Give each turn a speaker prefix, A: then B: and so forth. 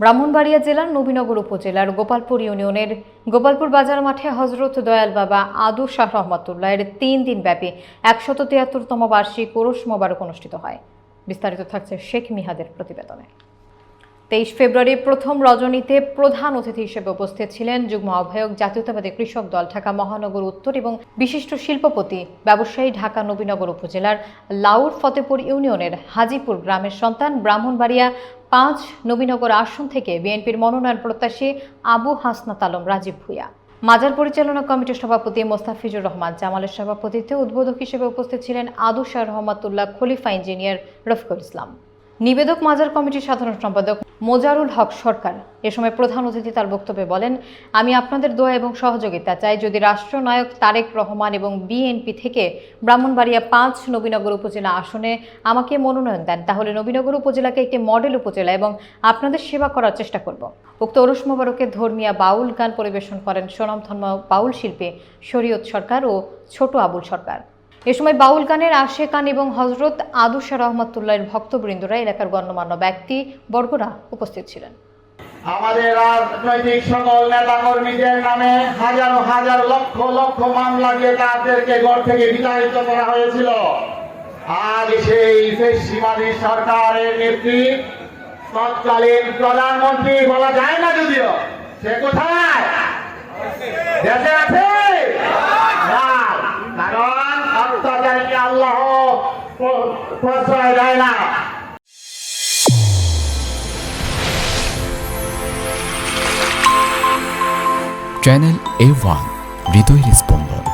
A: ব্রাহ্মণবাড়িয়া জেলার নবীনগর উপজেলার গোপালপুর ইউনিয়নের গোপালপুর বাজার মাঠে হজরত দয়াল বাবা আদু শাহ রহমতুল্লাহের তিন দিন ব্যাপী একশত তিয়াত্তরতম বার্ষিক ওরস মোবারক অনুষ্ঠিত হয়। বিস্তারিত থাকছে শেখ মিহাদের প্রতিবেদনে। তেইশ ফেব্রুয়ারি প্রথম রজনীতে প্রধান অতিথি হিসেবে উপস্থিত ছিলেন যুগ্ম আহ্বায়ক, জাতীয়তাবাদী কৃষক দল ঢাকা মহানগর উত্তর এবং বিশিষ্ট শিল্পপতি, ব্যবসায়ী ঢাকা নবীনগর উপজেলার লাউর ফতেপুর ইউনিয়নের হাজিপুর গ্রামের সন্তান ব্রাহ্মণবাড়িয়া পাঁচ নবীনগর আসন থেকে বিএনপির মনোনয়ন প্রত্যাশী আবু হাসনাত আলম, রাজীব ভূঁইয়া। মাজার পরিচালনা কমিটির সভাপতি মোস্তাফিজুর রহমান, জামালের সভাপতিত্বে উদ্বোধক হিসেবে উপস্থিত ছিলেন আদু শাহ রহমাতুল্লাহ খলিফা ইঞ্জিনিয়ার রফিকুল ইসলাম। নিবেদক মাজার কমিটির সাধারণ সম্পাদক মোজারুল হক সরকার। এ সময় প্রধান অতিথি তার বক্তব্যে বলেন, আমি আপনাদের দোয়া এবং সহযোগিতা চাই যদি রাষ্ট্রনায়ক তারেক রহমান এবং বিএনপি থেকে ব্রাহ্মণবাড়িয়া পাঁচ নবীনগর উপজেলা আসনে আমাকে মনোনয়ন দেন, তাহলে নবীনগর উপজেলাকে একটি মডেল উপজেলা এবং আপনাদের সেবা করার চেষ্টা করব। উক্ত ওরস মোবারকে ধর্মীয় বাউল গান পরিবেশন করেন সোনামধর্ম বাউল শিল্পী শরীয়ত সরকার ও ছোট আবুল সরকার। এ সময় বাউল গানের আশেকান এবং হজরত আদুশা রহমতুল্লাহের ভক্তবৃন্দরা এলাকার গণ্যমান্য ব্যক্তি, বর্গরা উপস্থিত ছিলেন।
B: আমাদের রাজনৈতিক সকল নেতা কর্মীদের নামে হাজারো হাজার লক্ষ লক্ষ মামলা দিয়ে তাদেরকে ঘর থেকে বিতাড়িত করা হয়েছিল। আজ সেই ফেসিবাদী সরকারের নেত্রী, তৎকালীন প্রধানমন্ত্রী বলা যায় না যদিও, সে কোথায়? দেশে আছে? প্রশ্রয় দেয় না
C: চ্যানেল এ ওয়ান হৃদয় স্পন্দন